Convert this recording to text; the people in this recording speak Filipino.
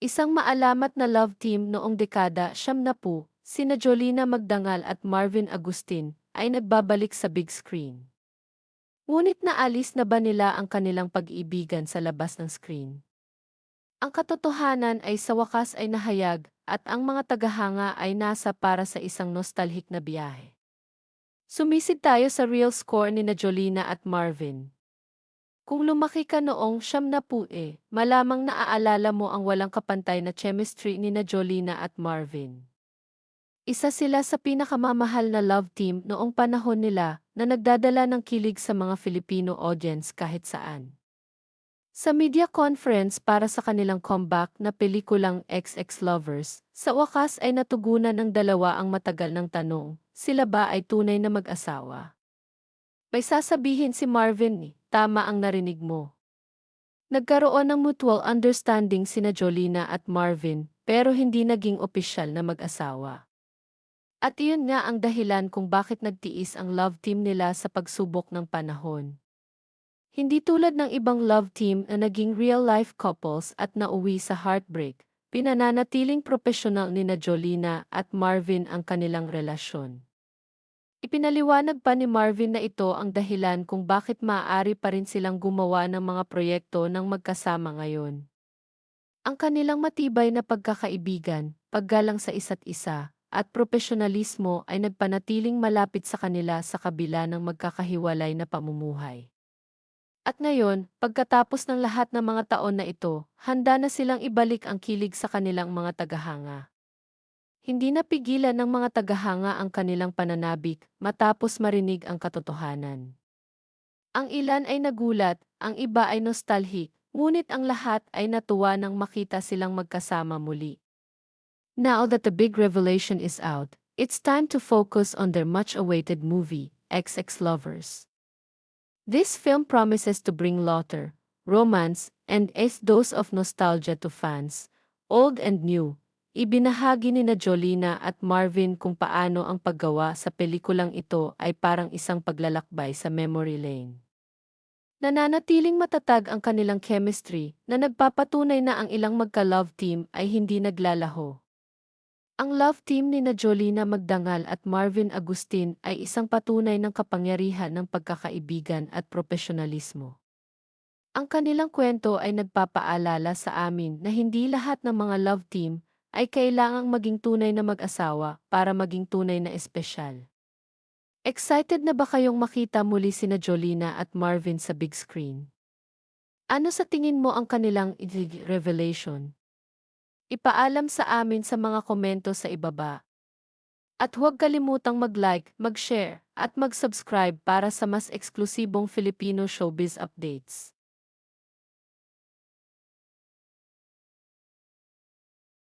Isang maalamat na love team noong dekada siyam na po, sina Jolina Magdangal at Marvin Agustin, ay nagbabalik sa big screen. Ngunit naalis na ba nila ang kanilang pag-iibigan sa labas ng screen? Ang katotohanan ay sa wakas ay nahayag at ang mga tagahanga ay nasa para sa isang nostalgic na biyahe. Sumisid tayo sa real score ni na Jolina at Marvin. Kung lumaki ka noong siyam na po eh, malamang naaalala mo ang walang kapantay na chemistry ni na Jolina at Marvin. Isa sila sa pinakamamahal na love team noong panahon nila na nagdadala ng kilig sa mga Filipino audience kahit saan. Sa media conference para sa kanilang comeback na pelikulang XX Lovers, sa wakas ay natugunan ng dalawa ang matagal ng tanong, sila ba ay tunay na mag-asawa? May sasabihin si Marvin ni, tama ang narinig mo. Nagkaroon ng mutual understanding sina Jolina at Marvin pero hindi naging opisyal na mag-asawa. At iyon nga ang dahilan kung bakit nagtiis ang love team nila sa pagsubok ng panahon. Hindi tulad ng ibang love team na naging real-life couples at nauwi sa heartbreak, pinananatiling profesional ni na Jolina at Marvin ang kanilang relasyon. Ipinaliwanag pa ni Marvin na ito ang dahilan kung bakit maaari pa rin silang gumawa ng mga proyekto ng magkasama ngayon. Ang kanilang matibay na pagkakaibigan, paggalang sa isa't isa, at profesionalismo ay nagpanatiling malapit sa kanila sa kabila ng magkakahiwalay na pamumuhay. At ngayon, pagkatapos ng lahat ng mga taon na ito, handa na silang ibalik ang kilig sa kanilang mga tagahanga. Hindi napigilan ng mga tagahanga ang kanilang pananabik matapos marinig ang katotohanan. Ang ilan ay nagulat, ang iba ay nostalgic, ngunit ang lahat ay natuwa nang makita silang magkasama muli. Now that the big revelation is out, it's time to focus on their much-awaited movie, XX Lovers. This film promises to bring laughter, romance, and a dose of nostalgia to fans, old and new, Ibinahagi ni na Jolina at Marvin kung paano ang paggawa sa pelikulang ito ay parang isang paglalakbay sa memory lane. Nananatiling matatag ang kanilang chemistry na nagpapatunay na ang ilang magka-love team ay hindi naglalaho. Ang love team ni na Jolina Magdangal at Marvin Agustin ay isang patunay ng kapangyarihan ng pagkakaibigan at profesionalismo. Ang kanilang kwento ay nagpapaalala sa amin na hindi lahat ng mga love team ay kailangang maging tunay na mag-asawa para maging tunay na espesyal. Excited na ba kayong makita muli sina Jolina at Marvin sa big screen? Ano sa tingin mo ang kanilang revelation? Ipaalam sa amin sa mga komento sa ibaba. At huwag kalimutang mag-like, mag-share, at mag-subscribe para sa mas eksklusibong Filipino showbiz updates.